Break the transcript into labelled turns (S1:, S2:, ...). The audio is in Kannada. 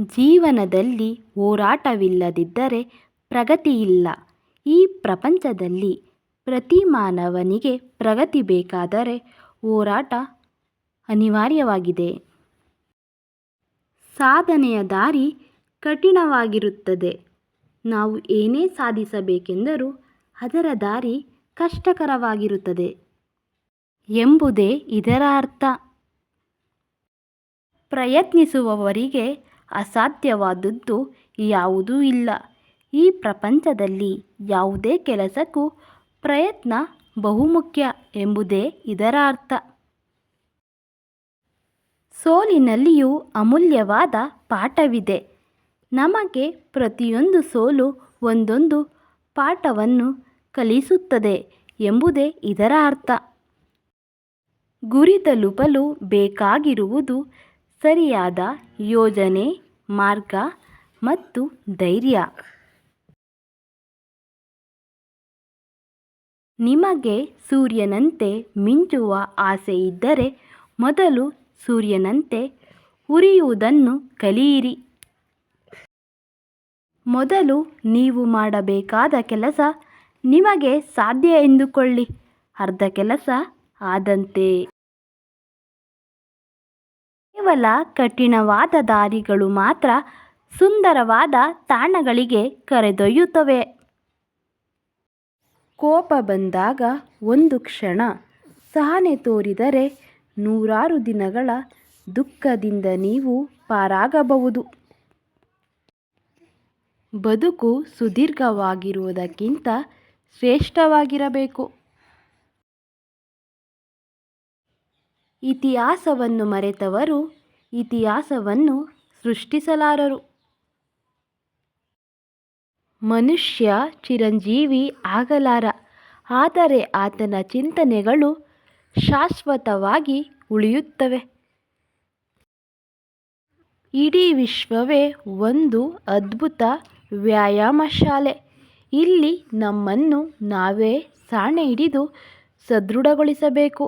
S1: ಜೀವನದಲ್ಲಿ ಹೋರಾಟವಿಲ್ಲದಿದ್ದರೆ ಪ್ರಗತಿಯಿಲ್ಲ. ಈ ಪ್ರಪಂಚದಲ್ಲಿ ಪ್ರತಿ ಮಾನವನಿಗೆ ಪ್ರಗತಿ ಬೇಕಾದರೆ ಹೋರಾಟ ಅನಿವಾರ್ಯವಾಗಿದೆ. ಸಾಧನೆಯ ದಾರಿ ಕಠಿಣವಾಗಿರುತ್ತದೆ. ನಾವು ಏನೇ ಸಾಧಿಸಬೇಕೆಂದರೂ ಅದರ ದಾರಿ ಕಷ್ಟಕರವಾಗಿರುತ್ತದೆ ಎಂಬುದೇ ಇದರ ಅರ್ಥ. ಪ್ರಯತ್ನಿಸುವವರಿಗೆ ಅಸಾಧ್ಯವಾದುದು ಯಾವುದೂ ಇಲ್ಲ. ಈ ಪ್ರಪಂಚದಲ್ಲಿ ಯಾವುದೇ ಕೆಲಸಕ್ಕೂ ಪ್ರಯತ್ನ ಬಹುಮುಖ್ಯ ಎಂಬುದೇ ಇದರ ಅರ್ಥ ಸೋಲಿನಲ್ಲಿಯೂ ಅಮೂಲ್ಯವಾದ ಪಾಠವಿದೆ. ನಮಗೆ ಪ್ರತಿಯೊಂದು ಸೋಲು ಒಂದೊಂದು ಪಾಠವನ್ನು ಕಲಿಸುತ್ತದೆ ಎಂಬುದೇ ಇದರ ಅರ್ಥ ಗುರಿ ತಲುಪಲು ಬೇಕಾಗಿರುವುದು ಸರಿಯಾದ ಯೋಜನೆ, ಮಾರ್ಗ ಮತ್ತು ಧೈರ್ಯ. ನಿಮಗೆ ಸೂರ್ಯನಂತೆ ಮಿಂಚುವ ಆಸೆಯಿದ್ದರೆ ಮೊದಲು ಸೂರ್ಯನಂತೆ ಉರಿಯುವುದನ್ನು ಕಲಿಯಿರಿ. ಮೊದಲು ನೀವು ಮಾಡಬೇಕಾದ ಕೆಲಸ ನಿಮಗೆ ಸಾಧ್ಯ ಎಂದುಕೊಳ್ಳಿ. ಅರ್ಧ ಕೆಲಸ ಆದಂತೆ. ಕೇವಲ ಕಠಿಣವಾದ ದಾರಿಗಳು ಮಾತ್ರ ಸುಂದರವಾದ ತಾಣಗಳಿಗೆ ಕರೆದೊಯ್ಯುತ್ತವೆ. ಕೋಪ ಬಂದಾಗ ಒಂದು ಕ್ಷಣ ಸಹನೆ ತೋರಿದರೆ ನೂರಾರು ದಿನಗಳ ದುಃಖದಿಂದ ನೀವು ಪಾರಾಗಬಹುದು. ಬದುಕು ಸುದೀರ್ಘವಾಗಿರುವುದಕ್ಕಿಂತ ಶ್ರೇಷ್ಠವಾಗಿರಬೇಕು. ಇತಿಹಾಸವನ್ನು ಮರೆತವರು ಇತಿಹಾಸವನ್ನು ಸೃಷ್ಟಿಸಲಾರರು. ಮನುಷ್ಯ ಚಿರಂಜೀವಿ ಆಗಲಾರ, ಆದರೆ ಆತನ ಚಿಂತನೆಗಳು ಶಾಶ್ವತವಾಗಿ ಉಳಿಯುತ್ತವೆ. ಇಡೀ ವಿಶ್ವವೇ ಒಂದು ಅದ್ಭುತ ವ್ಯಾಯಾಮ ಶಾಲೆ ಇಲ್ಲಿ ನಮ್ಮನ್ನು ನಾವೇ ಸಾಣೆ ಹಿಡಿದು ಸದೃಢಗೊಳಿಸಬೇಕು.